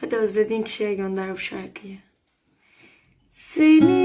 Hadi özlediğin kişiye gönder bu şarkıyı. Senin